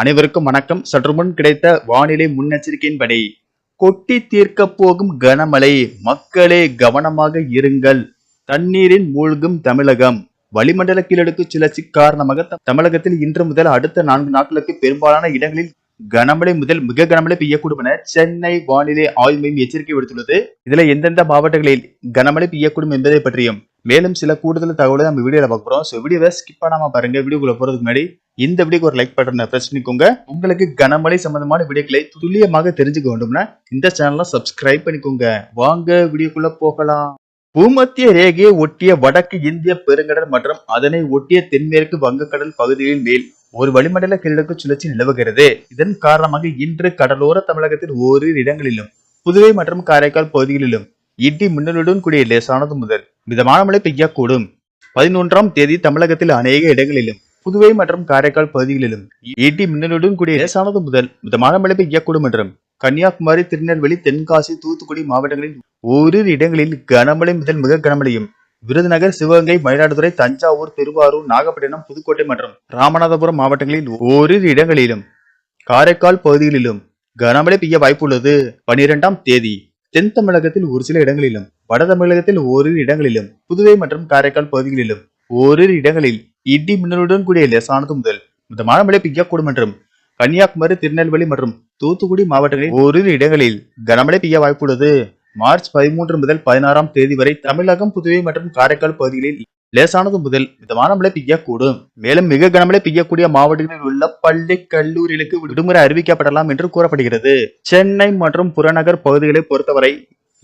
அனைவருக்கும் வணக்கம். சற்று முன் கிடைத்த வானிலை முன்னெச்சரிக்கையின்படி கொட்டி தீர்க்க போகும் கனமழை மக்களே கவனமாக இருங்கள். தண்ணீரின் மூழ்கும் தமிழகம். வளிமண்டல கீழடுக்கு சுழற்சி காரணமாக தமிழகத்தில் இன்று முதல் அடுத்த நான்கு நாட்களுக்கு பெரும்பாலான இடங்களில் கனமழை முதல் மிக கனமழை பெய்யக்கூடும் என சென்னை வானிலை ஆய்வு மையம் எச்சரிக்கை விடுத்துள்ளது. இதுல எந்தெந்த மாவட்டங்களில் கனமழை பெய்யக்கூடும் என்பதை பற்றியும் மேலும் சில கூடுதல் தகவலை நம்ம வீடியோல பாக்குறோம் ஸோ வீடியோவை ஸ்கிப் பண்ணாம பாருங்க. வீடியோக்குள்ள போறதுக்கு முன்னாடி இந்த வீடியோக்கு ஒரு லைக் பட்டனை ப்ரெஸ் பண்ணிக்கோங்க. உங்களுக்கு கனமழை சம்பந்தமான வீடியோக்களை துல்லியமாக தெரிஞ்சுக்க வேண்டும்னா இந்த சேனலை சப்ஸ்கிரைப் பண்ணிக்கோங்க. வாங்க வீடியோக்குள்ள போகலாம். பூமத்திய ரேகையை ஒட்டிய வடக்கு இந்திய பெருங்கடல் மற்றும் அதனை ஒட்டிய தென்மேற்கு வங்கக்கடல் பகுதிகளின் மேல் ஒரு வளிமண்டல கிழக்கு சுழற்சி நிலவுகிறது. இதன் காரணமாக இன்று கடலோர தமிழகத்தில் ஓரிரு இடங்களிலும் புதுவை மற்றும் காரைக்கால் பகுதிகளிலும் இடி மின்னலுடன் கூடிய லேசானது முதல் மிதமான மழை பெய்யக்கூடும். பதினொன்றாம் தேதி தமிழகத்தில் அநேக இடங்களிலும் புதுவை மற்றும் காரைக்கால் பகுதிகளிலும் இடி மின்னலுடன் கூடிய லேசானது முதல் மிதமான மழை பெய்யக்கூடும் என்றும் கன்னியாகுமரி திருநெல்வேலி தென்காசி தூத்துக்குடி மாவட்டங்களில் ஓரிரு இடங்களில் கனமழை முதல் மிக கனமழையும் விருதுநகர் சிவகங்கை மயிலாடுதுறை தஞ்சாவூர் திருவாரூர் நாகப்பட்டினம் புதுக்கோட்டை மற்றும் ராமநாதபுரம் மாவட்டங்களில் ஓரிரு இடங்களிலும் காரைக்கால் பகுதிகளிலும் கனமழை பெய்ய வாய்ப்புள்ளது. பனிரெண்டாம் தேதி தென் தமிழகத்தில் ஒரு சில இடங்களிலும் வட தமிழகத்தில் ஓரிரு இடங்களிலும் புதுவை மற்றும் காரைக்கால் பகுதிகளிலும் ஓரிரு இடங்களில் இடி மின்னலுடன் கூடிய லேசானது முதல் மிதமான மழை பெய்யக்கூடும் என்றும் கன்னியாகுமரி திருநெல்வேலி மற்றும் தூத்துக்குடி மாவட்டங்களில் ஓரிரு இடங்களில் கனமழை பெய்ய வாய்ப்புள்ளது மார்ச் பதிமூன்று முதல் பதினாறாம் தேதி வரை தமிழகம் புதுவை மற்றும் காரைக்கால் பகுதிகளில் லேசானது முதல் மிதமான மழை பெய்யக்கூடும். மேலும் மிக கனமழை பெய்யக்கூடிய மாவட்டங்களில் உள்ள பள்ளி கல்லூரிகளுக்கு விடுமுறை அறிவிக்கப்படலாம் என்று கூறப்படுகிறது. சென்னை மற்றும் புறநகர் பகுதிகளை பொறுத்தவரை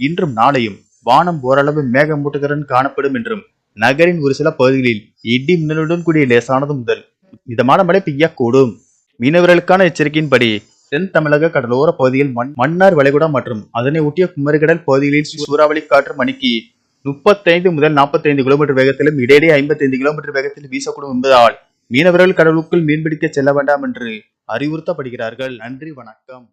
இன்றும் நாளையும் வானம் ஓரளவு மேகமூட்டுகிறன் காணப்படும் என்றும் நகரின் ஒரு சில பகுதிகளில் இடி மின்னலுடன் கூடிய லேசானது முதல் மிதமான மழை பெய்யக்கூடும். மீனவர்களுக்கான எச்சரிக்கையின்படி தென் தமிழக கடலோர பகுதியில் மண் மன்னார் வளைகுடா மற்றும் அதனை ஒட்டிய குமரிகடல் பகுதிகளில் சூறாவளி காற்று மணிக்கு முப்பத்தைந்து முதல் நாற்பத்தைந்து கிலோமீட்டர் வேகத்திலும் இடையிடையே ஐம்பத்தைந்து கிலோமீட்டர் வேகத்தில் வீசக்கூடும் என்பதால் மீனவர்கள் கடலுக்குள் மீன்பிடிக்க செல்ல வேண்டாம் என்று அறிவுறுத்தப்படுகிறார்கள். நன்றி வணக்கம்.